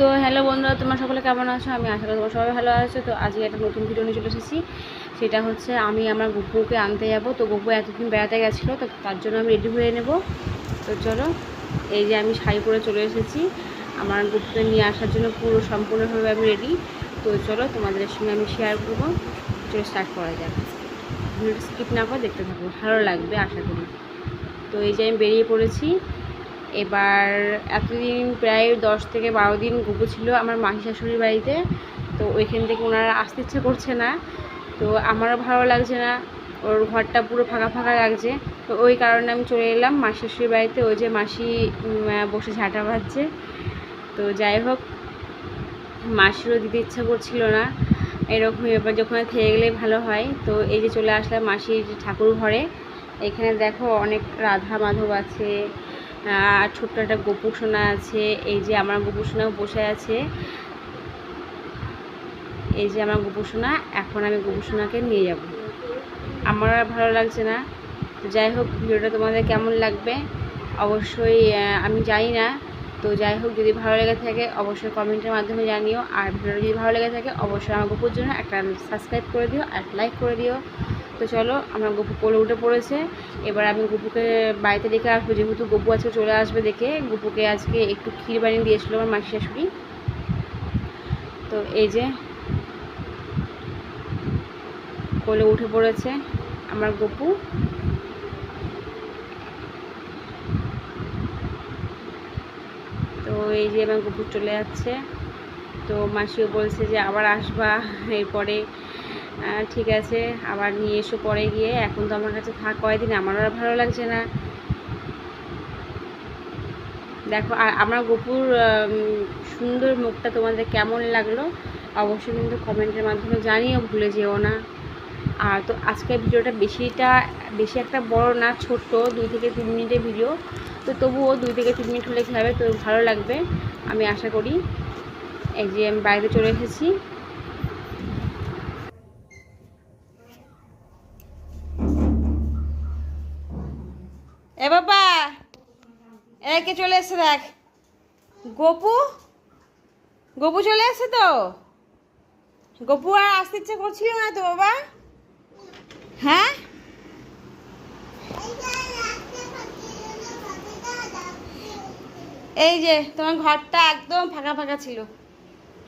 তো হ্যালো বন্ধুরা, তোমরা সকলে কেমন আছো? আমি আশা করি তোমরা সবাই ভালো আছো। তো আজকে একটা নতুন ভিডিও নিয়ে চলে এসেছি। সেটা হচ্ছে আমি আমার গুপুকে আনতে যাব। তো গুপু এতদিন বেড়াতে গেছিল, তো তার জন্য আমি রেডি হয়ে নেব। তো চলো, এই যে আমি শাড়ি পরে চলে এসেছি। আমার গুপুকে নিয়ে আসার জন্য পুরো সম্পূর্ণভাবে আমি রেডি তো চলো, তোমাদের সঙ্গে আমি শেয়ার করব। চলো স্টার্ট করা যাক। ভিডিওটা স্কিপ না করে দেখতে থাকব ভালো লাগবে, আশা করি। তো এই যে আমি বেরিয়ে পড়েছি। এবার এতদিন প্রায় দশ থেকে বারো দিন গুপু ছিল আমার মাসি শাশুড়ির বাড়িতে, তো ওইখান থেকে ওনারা আসতে ইচ্ছে করছে না, তো আমারও ভালো লাগছে না, ওর ঘরটা পুরো ফাঁকা ফাঁকা লাগছে, তো ওই কারণে আমি চলে এলাম মাসি শাশুড়ির বাড়িতে, ওই যে মাসি বসে ঝাঁটা বাজছে তো যাই হোক, মাসিরও দিতে ইচ্ছা করছিল না, এরকম ব্যাপার যখন থেকে গেলেই ভালো হয়, তো এই যে চলে আসলাম মাসির ঠাকুর ঘরে, এখানে দেখো অনেক রাধা মাধব আছে আর ছোট্ট একটা গোপু সোনা আছে, এই যে আমার গোপু সোনাও বসে আছে। এই যে আমার গোপু সোনা, এখন আমি গোপু সোনাকে নিয়ে যাব। আমার আর ভালো লাগছে না। তো যাই হোক, ভিডিওটা তোমাদের কেমন লাগবে? অবশ্যই আমি জানি না। তো যাই হোক, যদি ভালো লেগে থাকে, অবশ্যই কমেন্টের মাধ্যমে জানিও। আর ভিডিওটা যদি ভালো লেগে থাকে, অবশ্যই আমার গপুর জন্য একটা সাবস্ক্রাইব করে দিও আর লাইক করে দিও। তো চলো, আমার গপু কোলে উঠে পড়েছে। এবার আমি গপুকে বাড়িতে রেখে আসব, যেহেতু গপু আজকে চলে আসবে দেখে। গপুকে আজকে একটু ক্ষীর বানিয়ে দিয়েছিলো আমার মাসি শাশুড়ি। তো এই যে, কোলে উঠে পড়েছে আমার গপু। তো এই যে আমার কুকুর চলে যাচ্ছে। তো মাসিও বলছে যে আবার আসবা, এরপরে ঠিক আছে, আবার নিয়ে এসো পরে গিয়ে। এখন তো আমার কাছে থাক কয়েকদিন আমারও আর ভালো লাগছে না। দেখো, আর আমার গপুর সুন্দর মুখটা তোমাদের কেমন লাগল, অবশ্যই কিন্তু কমেন্টের মাধ্যমে জানিও ভুলে যেও না। আর তো আজকের ভিডিওটা বেশিটা, বেশি একটা বড় না, ছোট্ট, দুই থেকে তিন মিনিটের ভিডিও। তো তবুও দুই থেকে তিন মিনিট হলে কী হবে তো ভালো লাগবে। আমি আশা করি, এই যে আমি বাইরে চলে এসেছি। এ বাবা একে চলে এসে দেখ। গপু? গপু চলে এসে তো? গপু আর আসতে ইচ্ছে করছিল না তো বাবা? হ্যাঁ? এই যে, তোমার ঘরটা একদম ফাঁকা ফাঁকা ছিল।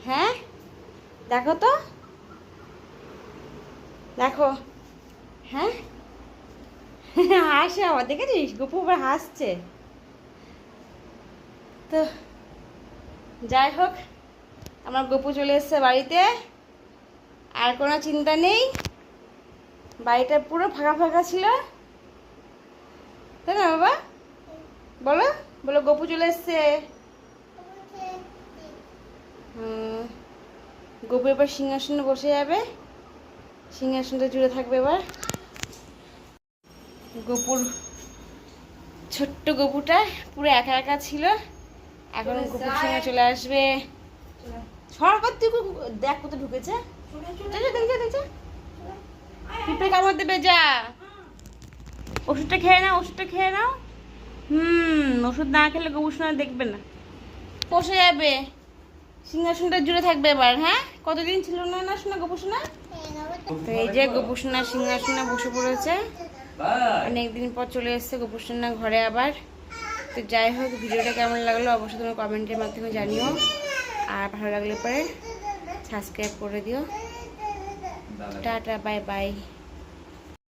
হ্যাঁ? দেখো তো। দেখো। হ্যাঁ? হাসে আবার, দেখেছিস? গপু আবার হাসছে। তো, যাই হোক, আমার গপু চলে এসছে বাড়িতে। আর কোনো চিন্তা নেই। বাড়িটা পুরো ফাঁকা ফাঁকা ছিল। তাই না, বাবা? বলো বলো, গপু চলে এসছে। গপু এবার সিংহাসনে বসে যাবে। সিংহাসনটা জুড়ে থাকবে এবার। গপুর ছোট্ট গপুটা পুরো একা একা ছিল। এখন গপুর সঙ্গে চলে আসবে। সরকার তুই দেখ কোথায় ঢুকেছে। দেখছে দেখছে দেখছে পিঁপড়ে কামড় দেবে যা। ওষুধটা খেয়ে নাও ওষুধটা খেয়ে নাও। হুম ওষুধ না খেলে গবেষণা দেখবে না। যাবে। সিংহাসনটা জুড়ে থাকবে এবার হ্যাঁ? কতদিন ছিল না না শোনা গবেষণা তো এই যে গোপুসোনা সিংহাসনে বসে পড়েছে। অনেকদিন পর চলে এসছে এসেছে না ঘরে আবার। তো যাই হোক ভিডিওটা কেমন লাগল অবশ্যই তোমার কমেন্টের মাধ্যমে জানিও। আর ভালো লাগলে পরে সাবস্ক্রাইব করে দিও। Tata bye bye.